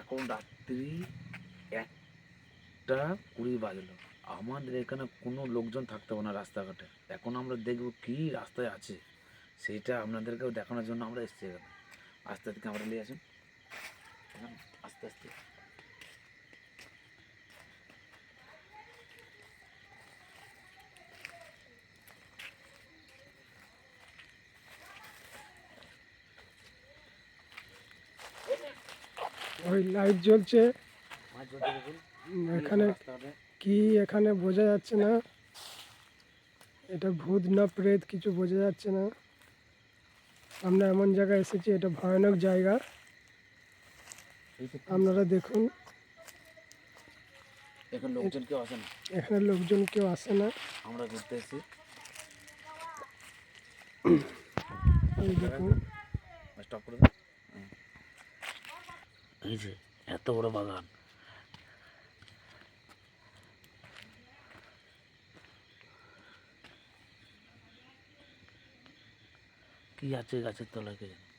এখন রাত্রি একটা কুড়ি বাজলো। আমাদের এখানে কোনো লোকজন থাকতে হবে না রাস্তাঘাটে। এখন আমরা দেখব কি রাস্তায় আছে। সেইটা আপনাদেরকেও দেখানোর জন্য আমরা এসেছি এখানে। আস্তে আস্তে আমরা নিয়ে আসুন এখানে আস্তে আস্তে ওই লাইট জ্বলছে। এখানে কি এখানে বোঝা যাচ্ছে না। এটা ভূত না প্রেত কিছু বোঝা যাচ্ছে না। আমরা এমন জায়গায় এসেছি এটা ভয়ানক জায়গা। আপনারা দেখুন। এখন লোকজন কেউ আসে না। এখানে লোকজন কেউ আসে না। আমরা ঘুরতে এসেছি। এই দেখুন। স্টপ করে এই যে এত বড় বাগান। কি আছে গাছের তলায় কে জানে?